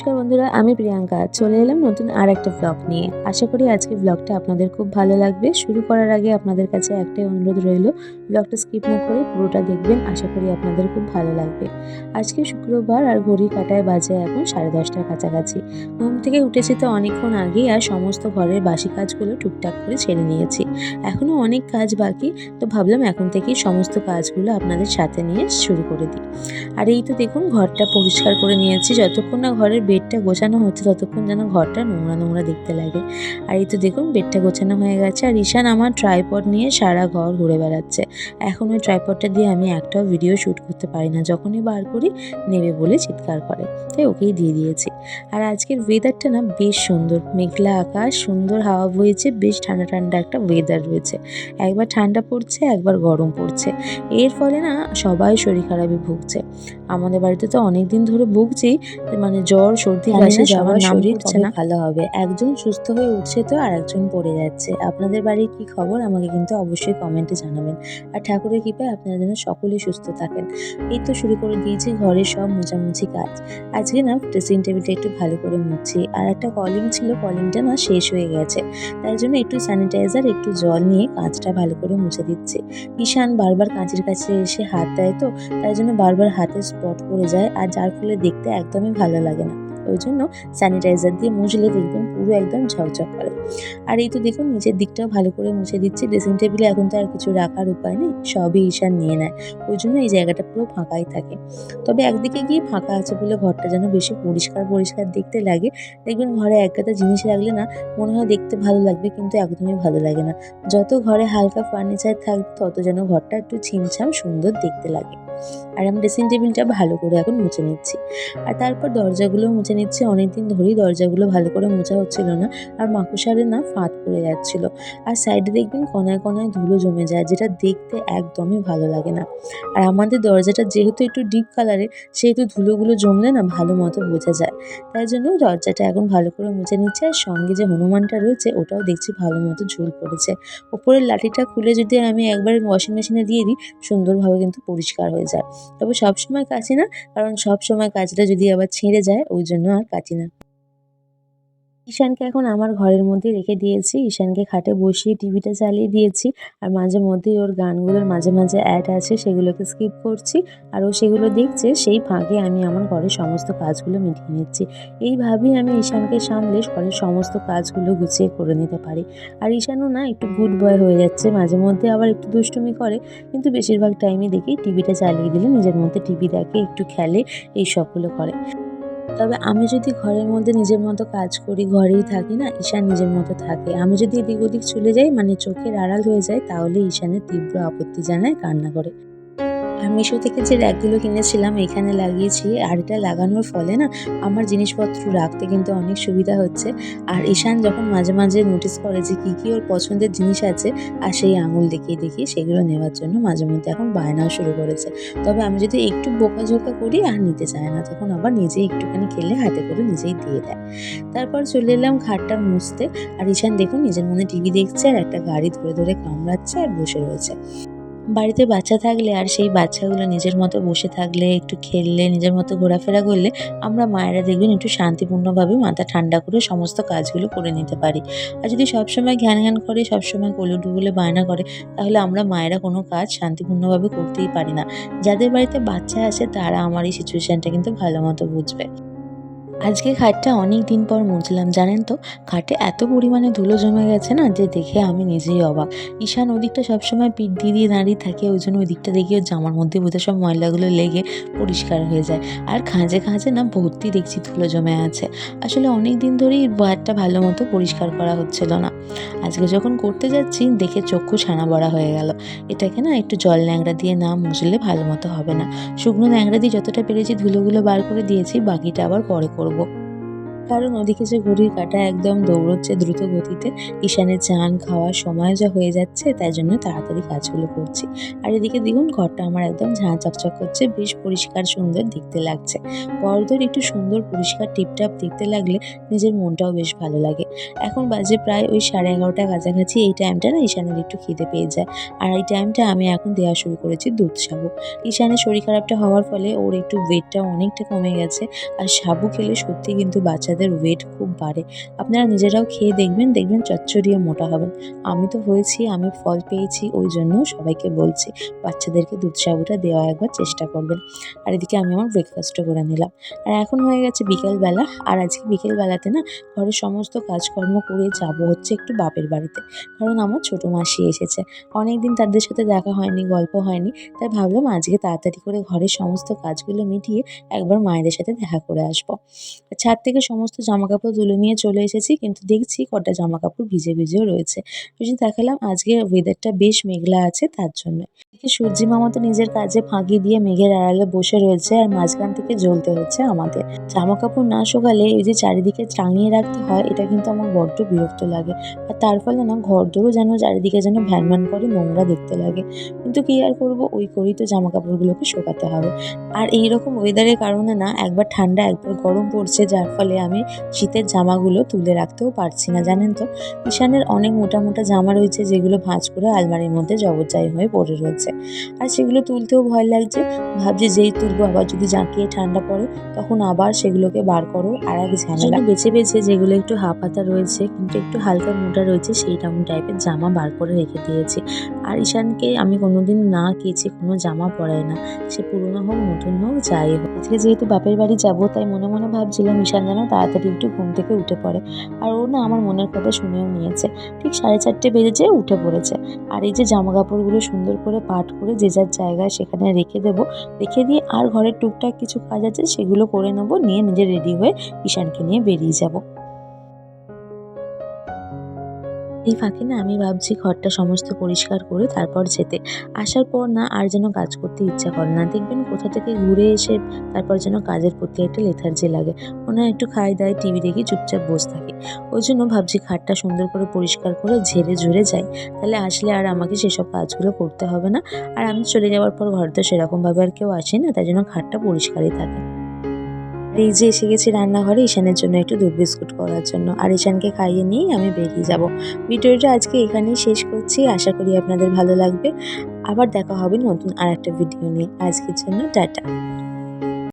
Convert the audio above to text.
নমস্কার বন্ধুরা, আমি প্রিয়াঙ্কা। চলে এলাম নতুন আর একটা ব্লগ নিয়ে। আশা করি আজকে ব্লগটা আপনাদের খুব ভালো লাগবে। শুরু করার আগে আপনাদের কাছে একটাই অনুরোধ রইল ব্লগটা স্কিপ না করে পুরোটা দেখবেন। আশা করি আপনাদের খুব ভালো লাগবে। আজকে শুক্রবার আর ঘড়ি কাটায় বাজে এখন সাড়ে দশটার কাছাকাছি। ঘুম থেকে উঠেছি তো অনেকক্ষণ আগেই আর সমস্ত ঘরের বাসি কাজগুলো টুকটাক করে ছেড়ে নিয়েছি। এখনও অনেক কাজ বাকি, তো ভাবলাম এখন থেকেই সমস্ত কাজগুলো আপনাদের সাথে নিয়ে শুরু করে দিই। আর এই তো দেখুন, ঘরটা পরিষ্কার করে নিয়েছি। যতক্ষণ না ঘরের বেডটা গোছানো হচ্ছে ততক্ষণ যেন ঘরটা নোংরা নোংরা দেখতে লাগে। আর এই তো দেখুন, বেডটা গোছানো হয়ে গেছে। আর ঈশান আমার ট্রাইপড নিয়ে সারা ঘর ঘুরে বেড়াচ্ছে। এখন ওই ট্রাইপডটা দিয়ে আমি একটাও ভিডিও শ্যুট করতে পারি না। যখনই বার করি, নেবে বলে চিৎকার করে। তাই ওকেই দিয়ে দিয়েছি। আর আজকের ওয়েদারটা না বেশ সুন্দর। মেঘলা আকাশ, সুন্দর হাওয়া বইছে, বেশ ঠান্ডা ঠান্ডা একটা ওয়েদার রয়েছে। একবার ঠান্ডা পড়ছে, একবার গরম পড়ছে। এর ফলে না সবাই শরীর খারাপে ভুগছে। আমাদের বাড়িতে তো অনেক দিন ধরে ভুগছি মানে জ্বর, সর্দি সবার সবার শরীর শরীর না ভালো হবে। একজন সুস্থ হয়ে উঠছে তো আর একজন পড়ে যাচ্ছে। আপনাদের বাড়ির কি খবর? আমাকে কিন্তু অবশ্যই কমেন্টে জানাবেন। আর ঠাকুরের কৃপায় আপনারা যেন সকলেই সুস্থ থাকেন। এই তো শুরু করে দিয়েছি ঘরের সব মোছামুছি কাজ। আজকে না ড্রেসিং টেবিলটা একটু ভালো করে মুছছি আর একটা কলিং ছিল কলিংটা না শেষ হয়ে গেছে। তাই জন্য একটু স্যানিটাইজার একটু জল নিয়ে কাঁচটা ভালো করে মুছে দিচ্ছে। ঈশান বারবার কাঁচের কাছে এসে হাত দেয় তো তাই জন্য বারবার হাতে স্পট পড়ে যায়। আর যার ফলে দেখতে একদমই ভালো লাগে না। ওই জন্য স্যানিটাইজার দিয়ে মুছলে দেখবেন পুরো একদম ঝকঝক করে। আর এই তো দেখুন নিচের দিকটাও ভালো করে মুছে দিচ্ছি। ড্রেসিং টেবিলে এখন তো আর কিছু রাখার উপায় নেই, সবই ঈশান নিয়ে নেয়। ওই জন্য এই জায়গাটা পুরো ফাঁকাই থাকে। তবে একদিকে গিয়ে ফাঁকা আছে বলে ঘরটা যেন বেশি পরিষ্কার পরিষ্কার দেখতে লাগে। দেখবেন ঘরে এক গাদা জিনিস রাখলে না মনে হয় দেখতে ভালো লাগবে কিন্তু একদমই ভালো লাগে না। যত ঘরে হালকা ফার্নিচার থাকবে তত যেন ঘরটা একটু ছিমছাম সুন্দর দেখতে লাগে। আর আমি ড্রেসিং টেবিলটা ভালো করে এখন মুছে নিচ্ছি। আর তারপর দরজাগুলো মুছে নিচ্ছি। অনেকদিন ধরেই দরজাগুলো ভালো করে মোছা হচ্ছিল না। আর মাকুসারে না ফাঁদ পড়ে যাচ্ছিল। আর সাইডে দেখবেন কণায় কণায় ধুলো জমে যায়, যেটা দেখতে একদমই ভালো লাগে না। আর আমাদের দরজাটা যেহেতু একটু ডিপ কালারের সেহেতু ধুলোগুলো জমলে না ভালো মতো বোঝা যায়। তাই জন্য দরজাটা এখন ভালো করে মুছে নিচ্ছে। আর সঙ্গে যে হনুমানটা রয়েছে, ওটাও দেখছি ভালো মতো ঝুল পড়েছে। ওপরের লাঠিটা খুলে যদি আমি একবার ওয়াশিং মেশিনে দিয়ে দিই, সুন্দরভাবে কিন্তু পরিষ্কার হয়ে যায়। তবে সবসময় কাচি না, কারণ সবসময় কাজটা যদি আবার ছিঁড়ে যায়, ওই জন্য আর কাচি না। ঈশানকে এখন আমার ঘরের মধ্যে রেখে দিয়েছি। ঈশানকে খাটে বসিয়ে টিভিটা চালিয়ে দিয়েছি। আর মাঝে মধ্যেই ওর গানগুলোর মাঝে মাঝে অ্যাড আছে, সেগুলোকে স্কিপ করছি। আর ও সেগুলো দেখছে, সেই ফাঁকে আমি আমার ঘরের সমস্ত কাজগুলো মিটিয়ে নিচ্ছি। এইভাবেই আমি ঈশানকে সামলে ঘরের সমস্ত কাজগুলো গুছিয়ে করে নিতে পারি। আর ঈশানও না একটু গুড বয় হয়ে যাচ্ছে, মাঝে মধ্যে আবার একটু দুষ্টুমি করে। কিন্তু বেশিরভাগ টাইমে দেখি টিভিটা চালিয়ে দিলে নিজের মধ্যে টিভি দেখে, একটু খেলে, এই সবগুলো করে। তবে আমি যদি ঘরের মধ্যে নিজের মতো কাজ করি, ঘরেই থাকি না, ঈশান নিজের মতো থাকে। আমি যদি এদিক ওদিক চলে যাই মানে চোখের আড়াল হয়ে যায় তাহলে ঈশানের তীব্র আপত্তি জানায়, কান্না করে। আর মিশো থেকে যে র্যাকগুলো কিনেছিলাম, এখানে লাগিয়েছি। আর এটা লাগানোর ফলে না, আমার জিনিসপত্র রাখতে কিন্তু অনেক সুবিধা হচ্ছে। আর ঈশান যখন মাঝে মাঝে নোটিস করে যে কী কী ওর পছন্দের জিনিস আছে, আর সেই আঙুল দেখিয়ে দেখিয়ে সেগুলো নেওয়ার জন্য মাঝে মধ্যে এখন বায়নাও শুরু করেছে। তবে আমি যদি একটু বোকাঝোকা করি, আর নিতে চায় না। তখন আবার নিজেই একটুখানি খেলে হাতে করে নিজেই দিয়ে দেয়। তারপর চলে এলাম খাটটা মুছতে। আর ঈশান দেখুন, নিজের মনে টিভি দেখছে, আর একটা গাড়ি ধরে ধরে কামড়াচ্ছে আর বসে রয়েছে। বাড়িতে বাচ্চা থাকলে আর সেই বাচ্চাগুলো নিজের মতো বসে থাকলে, একটু খেললে, নিজের মতো ঘোরাফেরা করলে আমরা মায়েরা দেখবেন একটু শান্তিপূর্ণভাবে মাথা ঠান্ডা করে সমস্ত কাজগুলো করে নিতে পারি। আর যদি সবসময় ঘ্যান ঘ্যান করে, সবসময় কলুডু বলে বায়না করে, তাহলে আমরা মায়েরা কোনো কাজ শান্তিপূর্ণভাবে করতেই পারি না। যাদের বাড়িতে বাচ্চা আছে, তারা আমার এই সিচুয়েশানটা কিন্তু ভালো মতো বুঝবে। আজকে খাটটা অনেক দিন পর মুছলাম, জানেন তো? খাটে এত পরিমাণে ধুলো জমে গেছে না যে দেখে আমি নিজেই অবাক। ঈশান ওদিকটা সবসময় পিঠ দিয়ে দিয়ে দাঁড়িয়ে থাকে, ওই জন্য ওই দিকটা দেখি ওর জামার মধ্যে বোধহয় সব ময়লাগুলো লেগে পরিষ্কার হয়ে যায়। আর খাঁজে খাঁজে না ভর্তি দেখছি ধুলো জমে আছে। আসলে অনেক দিন ধরেই বারটা ভালো মতো পরিষ্কার করা হচ্ছিল না। আজকে যখন করতে যাচ্ছি, দেখে চক্ষু ছানা বড়া হয়ে গেল। এটাকে না একটু জল ন্যাংরা দিয়ে না মুছলে ভালো মতো হবে না। শুকনো ন্যাংরা দিয়ে যতটা পেরেছি ধুলোগুলো বার করে দিয়েছি, বাকিটা আবার পরে করব। وہ কারণ ওদিকে যে ঘড়ির কাঁটা একদম দৌড়চ্ছে দ্রুত গতিতে, ঈশানের চান খাওয়া সময় যা হয়ে যাচ্ছে তাই জন্য তাড়াতাড়ি কাজগুলো করছি। আর এদিকে দেখুন ঘরটা আমার একদম ঝাঁ চকচক করছে, বেশ পরিষ্কার সুন্দর দেখতে লাগছে। বড়দের একটু সুন্দর পরিষ্কার টিপটাপ দেখতে লাগলে নিজের মনটাও বেশ ভালো লাগে। এখন বাজে প্রায় ওই সাড়ে এগারোটা কাছাকাছি, এই টাইমটা না ঈশানের একটু খিদে পেয়ে যায়। আর এই টাইমটা আমি এখন দেওয়া শুরু করেছি দুধ সাবু। ঈশানের শরীর খারাপটা হওয়ার ফলে ওর একটু ওয়েটটা অনেকটা কমে গেছে। আর সাবু খেলে সত্যি কিন্তু বাচ্চাদের ওয়েট খুব বাড়ে। আপনারা নিজেরাও খেয়ে দেখবেন দেখবেন চচ্চড়িয়ে মোটা হবেন আমি তো হয়েছি, আমি ফল পেয়েছি, ওই জন্য সবাইকে বলছি, বাচ্চাদেরকে দুধ দেওয়া একবার চেষ্টা করবেন। আর এদিকে আমি আমার ব্রেকফাস্টও করে নিলাম। আর এখন হয়ে গেছে বিকেলবেলা। আর আজকে বিকেলবেলাতে না ঘরের সমস্ত কাজকর্ম করে যাব হচ্ছে একটু বাপের বাড়িতে। কারণ আমার ছোটো মাসি এসেছে। অনেক দিন তাদের সাথে দেখা হয়নি, গল্প হয়নি। তাই ভাবলাম আজকে তাড়াতাড়ি করে ঘরের সমস্ত কাজগুলো মিটিয়ে একবার মায়েদের সাথে দেখা করে আসব। ছাদ থেকে সমস্ত জামাকাপড় তুলে নিয়ে চলে এসেছি, কিন্তু দেখছি কটা জামাকাপড় ভিজে ভিজেও রয়েছে। দেখালাম, আজকে ওয়েদারটা বেশ মেঘলা আছে তার জন্য। সূর্যি মামা তো নিজের কাজে ফাঁকি দিয়ে মেঘের আড়ালে বসে রয়েছে আর মাঝখান থেকে জ্বলতে হচ্ছে আমাদের জামা কাপড় না শুকালে এই যে চারিদিকে টাঙিয়ে রাখতে হয়, এটা কিন্তু আমার বড্ড বিরক্ত লাগে। আর তার ফলে না, ঘরদোরও যেন চারিদিকে যেন ভ্যান ভ্যান করে নোংরা দেখতে লাগে। কিন্তু কি আর করব, ওই করেই তো জামা কাপড়গুলোকে শুকাতে হবে। আর এই রকম ওয়েদারের কারণে না, একবার ঠান্ডা, একবার গরম পড়ছে, যার ফলে আমি শীতের জামাগুলো তুলে রাখতেও পারছি না, জানেন তো? ঈশানের অনেক মোটা মোটা জামা রয়েছে, যেগুলো ভাঁজ করে আলমারির মধ্যে জবরজাই হয়ে পড়ে রয়েছে। আর সেগুলো তুলতেও ভয় লাগছে। ভাবছি যেই তুলবো, আবার যদি জাঁকিয়ে ঠান্ডা পড়ে, তখন আবার সেগুলোকে বার করো আর এক ঝামেলা। বেছে বেছে যেগুলো একটু হাফাতা রয়েছে, কিন্তু একটু হালকা মোটা রয়েছে সেই তেমন টাইপের জামা বার করে রেখে দিয়েছি। আর ঈশানকে আমি কোনোদিন না কেচে কোনো জামা পরাই না। সে পুরনো হোক, নতুন হোক, যাই হোক। আজকে যেহেতু বাপের বাড়ি যাব, তাই মনে মনে ভাবছিলাম ঈশান যেন তাড়াতাড়ি একটু ঘুম থেকে উঠে পড়ে। আর ও না আমার মনের কথা শুনেও নিয়েছে। ঠিক সাড়ে চারটে বেজেছে, উঠে পড়েছে। আর এই যে জামা কাপড়গুলো সুন্দর করে পাট করে যে যার জায়গায় সেখানে রেখে দেব। রেখে দিয়ে আর ঘরের টুকটাক কিছু কাজ আছে সেগুলো করে নেব, নিয়ে নিজে রেডি হয়ে ঈশানকে নিয়ে বেরিয়ে যাব। এই ফাঁকে না আমি ভাবছি ঘরটা সমস্ত পরিষ্কার করে তারপর যেতে। আসার পর না আর যেন কাজ করতে ইচ্ছা করে না। দেখবেন কোথা থেকে ঘুরে এসে তারপর যেন কাজের প্রতি একটা লেথার্জি লাগে। ওনার একটু খাই দায়, টিভি দেখি, চুপচাপ বসে থাকে। ওই জন্য ভাবছি খাটটা সুন্দর করে পরিষ্কার করে ঝেড়ে ঝুড়ে যাই। তাহলে আসলে আর আমাকে সেসব কাজগুলো করতে হবে না। আর আমি চলে যাওয়ার পর ঘরে তো সেরকমভাবে আর কেউ আসে না। তাই জন্য খাটটা পরিষ্কারই থাকে। আর এই যে এসে গেছি রান্নাঘরে ঈশানের জন্য একটু দুধ বিস্কুট করার জন্য। আর ঈশানকে খাইয়ে নিয়েই আমি বেরিয়ে যাব। ভিডিওটা আজকে এখানেই শেষ করছি। আশা করি আপনাদের ভালো লাগবে। আবার দেখা হবে নতুন আর একটা ভিডিও নিয়ে। আজকের জন্য টাটা।